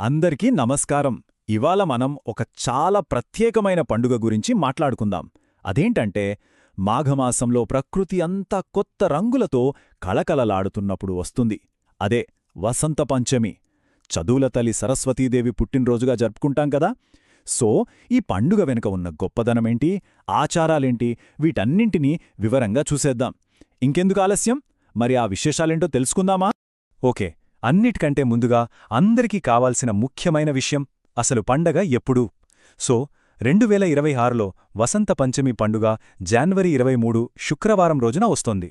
అందరికీ నమస్కారం. ఇవాళ మనం ఒక చాలా ప్రత్యేకమైన పండుగ గురించి మాట్లాడుకుందాం. అదేంటంటే మాఘమాసంలో ప్రకృతి అంతా కొత్త రంగులతో కళకళలాడుతున్నప్పుడు వస్తుంది. అదే వసంత పంచమి. చదువుల తల్లి సరస్వతీదేవి పుట్టినరోజుగా జరుపుకుంటాం కదా. సో ఈ పండుగ వెనుక ఉన్న గొప్పదనమేంటి? ఆచారాలేంటి? వీటన్నింటినీ వివరంగా చూసేద్దాం. ఇంకెందుకు ఆలస్యం? మరి ఆ విశేషాలేంటో తెలుసుకుందామా? ఓకే అన్నిటికంటే ముందుగా అందరికీ కావాల్సిన ముఖ్యమైన విషయం అసలు పండగ ఎప్పుడూ? సో రెండు వేల ఇరవై ఆరులో వసంత పంచమి పండుగ జాన్వరి ఇరవై మూడు శుక్రవారం రోజున వస్తోంది.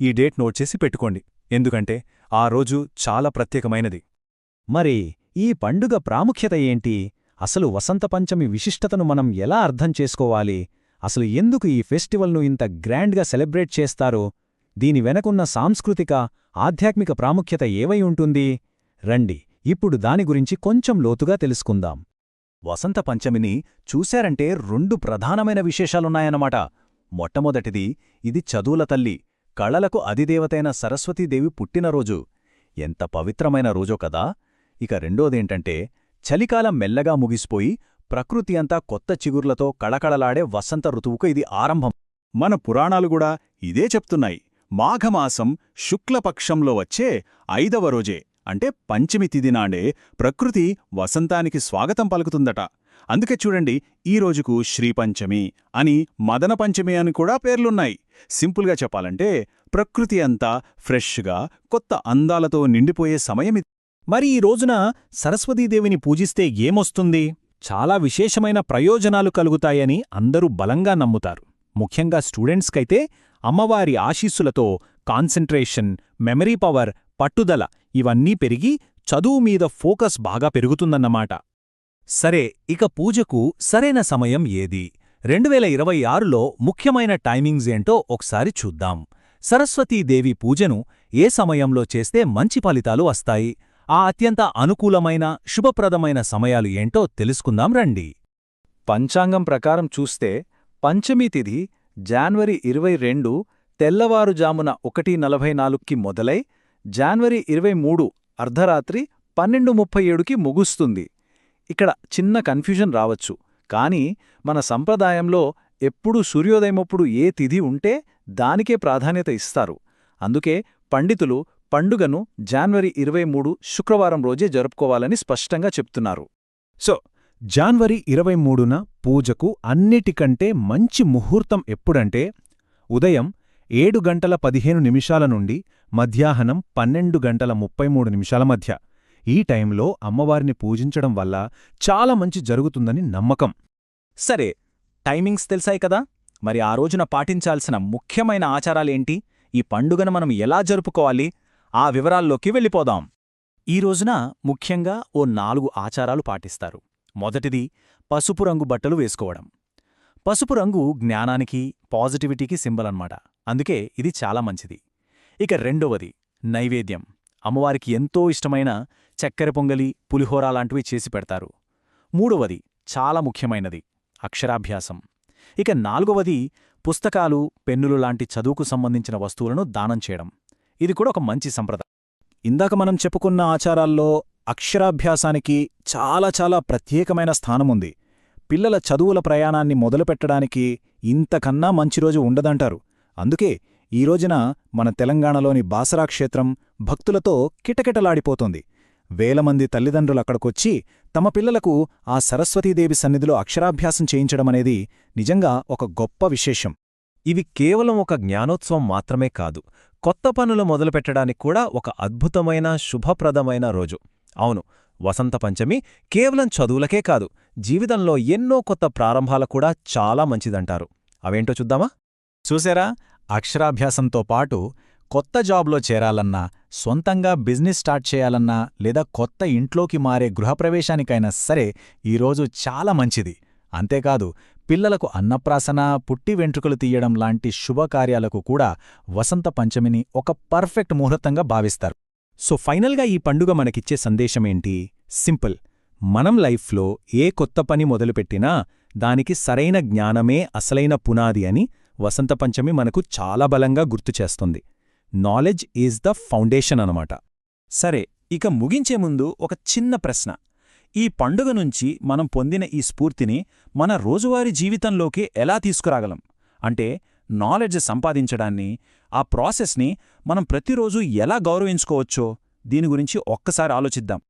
ఈ డేట్ నోట్ చేసి పెట్టుకోండి. ఎందుకంటే ఆ రోజు చాలా ప్రత్యేకమైనది. మరి ఈ పండుగ ప్రాముఖ్యత ఏంటి? అసలు వసంత పంచమి విశిష్టతను మనం ఎలా అర్థం చేసుకోవాలి? అసలు ఎందుకు ఈ ఫెస్టివల్ను ఇంత గ్రాండ్గా సెలబ్రేట్ చేస్తారో దీని వెనకున్న సాంస్కృతిక ఆధ్యాత్మిక ప్రాముఖ్యత ఏవై ఉంటుంది? రండి ఇప్పుడు దాని గురించి కొంచెం లోతుగా తెలుసుకుందాం. వసంత పంచమిని చూశారంటే రెండు ప్రధానమైన విశేషాలున్నాయన్నమాట. మొట్టమొదటిది ఇది చదువుల తల్లి కళలకు అధిదేవతైన సరస్వతీదేవి పుట్టినరోజు. ఎంత పవిత్రమైన రోజో కదా! ఇక రెండోదేంటంటే చలికాలం మెల్లగా ముగిసిపోయి ప్రకృతి అంతా కొత్త చిగుర్లతో కళకళలాడే వసంత ఋతువుకు ఇది ఆరంభం. మన పురాణాలు కూడా ఇదే చెప్తున్నాయి. మాఘమాసం శుక్లపక్షంలో వచ్చే ఐదవ రోజే అంటే పంచమి తిదినాడే ప్రకృతి వసంతానికి స్వాగతం పలుకుతుందట. అందుకే చూడండి ఈ రోజుకు శ్రీపంచమి అని మదన పంచమి అని కూడా పేర్లున్నాయి. సింపుల్గా చెప్పాలంటే ప్రకృతి అంతా ఫ్రెష్గా కొత్త అందాలతో నిండిపోయే సమయమి మరి ఈ రోజున సరస్వతీదేవిని పూజిస్తే ఏమొస్తుంది? చాలా విశేషమైన ప్రయోజనాలు కలుగుతాయని అందరూ బలంగా నమ్ముతారు. ముఖ్యంగా స్టూడెంట్స్కైతే అమ్మవారి ఆశీస్సులతో కాన్సంట్రేషన్ మెమరీ పవర్ పట్టుదల ఇవన్నీ పెరిగి చదువు మీద ఫోకస్ బాగా పెరుగుతుందన్నమాట. సరే ఇక పూజకు సరైన సమయం ఏది? రెండువేల ఇరవై ఆరులో ముఖ్యమైన టైమింగ్స్ ఏంటో ఒకసారి చూద్దాం. సరస్వతీదేవి పూజను ఏ సమయంలో చేస్తే మంచి ఫలితాలు వస్తాయి? ఆ అత్యంత అనుకూలమైన శుభప్రదమైన సమయాలు ఏంటో తెలుసుకుందాం రండి. పంచాంగం ప్రకారం చూస్తే పంచమీ తిథి జాన్వరి ఇరవై రెండు తెల్లవారుజామున ఒకటి నలభై నాలుగుకి మొదలై జాన్వరి ఇరవై మూడు అర్ధరాత్రి పన్నెండు ముప్పై ఏడుకి ముగుస్తుంది. ఇక్కడ చిన్న కన్ఫ్యూజన్ రావచ్చు కానీ మన సంప్రదాయంలో ఎప్పుడూ సూర్యోదయమప్పుడు ఏ తిథి ఉంటే దానికే ప్రాధాన్యత ఇస్తారు. అందుకే పండితులు పండుగను జాన్వరి ఇరవై మూడు శుక్రవారం రోజే జరుపుకోవాలని స్పష్టంగా చెప్తున్నారు. సో జాన్వరి ఇరవై మూడున పూజకు అన్నిటికంటే మంచి ముహూర్తం ఎప్పుడంటే ఉదయం ఏడు గంటల పదిహేను నిమిషాల నుండి మధ్యాహ్నం పన్నెండు గంటల ముప్పై మూడు నిమిషాల మధ్య. ఈ టైంలో అమ్మవారిని పూజించడం వల్ల చాలా మంచి జరుగుతుందని నమ్మకం. సరే టైమింగ్స్ తెలిసాయి కదా? మరి ఆ రోజున పాటించాల్సిన ముఖ్యమైన ఆచారాలేంటి? ఈ పండుగను మనం ఎలా జరుపుకోవాలి? ఆ వివరాల్లోకి వెళ్ళిపోదాం. ఈ రోజున ముఖ్యంగా ఓ నాలుగు ఆచారాలు పాటిస్తారు. మొదటిది పసుపు రంగు బట్టలు వేసుకోవడం. పసుపు రంగు జ్ఞానానికి పాజిటివిటీకి సింబల్ అన్నమాట. అందుకే ఇది చాలా మంచిది. ఇక రెండవది నైవేద్యం. అమ్మవారికి ఎంతో ఇష్టమైన చక్కెర పొంగలి పులిహోర లాంటివి చేసి పెడతారు. మూడవది చాలా ముఖ్యమైనది అక్షరాభ్యాసం. ఇక నాలుగవది పుస్తకాలు పెన్నులు లాంటి చదువుకు సంబంధించిన వస్తువులను దానం చేయడం. ఇది కూడా ఒక మంచి సంప్రదాయం. ఇందాక మనం చెప్పుకున్న ఆచారాల్లో అక్షరాభ్యాసానికి చాలా చాలా ప్రత్యేకమైన స్థానముంది. పిల్లల చదువుల ప్రయాణాన్ని మొదలుపెట్టడానికి ఇంతకన్నా మంచి రోజు ఉండదంటారు. అందుకే ఈ రోజున మన తెలంగాణలోని బాసరా క్షేత్రం భక్తులతో కిటకిటలాడిపోతోంది. వేలమంది తల్లిదండ్రులక్కడికొచ్చి తమ పిల్లలకు ఆ సరస్వతీదేవి సన్నిధిలో అక్షరాభ్యాసం చేయించడమనేది నిజంగా ఒక గొప్ప విశేషం. ఇవి కేవలం ఒక జ్ఞానోత్సవం మాత్రమే కాదు కొత్త పనులు మొదలుపెట్టడానికి కూడా ఒక అద్భుతమైన శుభప్రదమైన రోజు. అవును వసంత పంచమి కేవలం చదువులకే కాదు జీవితంలో ఎన్నో కొత్త ప్రారంభాలు కూడా చాలా మంచిదంటారు. అవేంటో చూద్దామా? చూసారా? అక్షరాభ్యాసంతో పాటు కొత్త జాబ్లో చేరాలన్నా సొంతంగా బిజినెస్ స్టార్ట్ చేయాలన్నా లేదా కొత్త ఇంట్లోకి మారే గృహప్రవేశానికైనా సరే ఈరోజు చాలా మంచిది. అంతేకాదు పిల్లలకు అన్నప్రాసన పుట్టి వెంట్రుకలు తీయడం లాంటి శుభకార్యాలకు కూడా వసంత పంచమిని ఒక పర్ఫెక్ట్ ముహూర్తంగా భావిస్తారు. సో ఫైనల్గా ఈ పండుగ మనకిచ్చే సందేశమేంటి? సింపుల్. మనం లైఫ్లో ఏ కొత్త పని మొదలుపెట్టినా దానికి సరైన జ్ఞానమే అసలైన పునాది అని వసంత పంచమి మనకు చాలా బలంగా గుర్తుచేస్తుంది నాలెడ్జ్ ఈజ్ ద ఫౌండేషన్ అనమాట సరే ఇక ముగించే ముందు ఒక చిన్న ప్రశ్న. ఈ పండుగ నుంచి మనం పొందిన ఈ స్ఫూర్తిని మన రోజువారీ జీవితంలోకి ఎలా తీసుకురాగలం? అంటే నాలెడ్జ్ సంపాదించడాన్ని ఆ ప్రాసెస్ని మనం ప్రతిరోజు ఎలా గౌరవించుకోవచ్చో దీని గురించి ఒక్కసారి ఆలోచిద్దాం.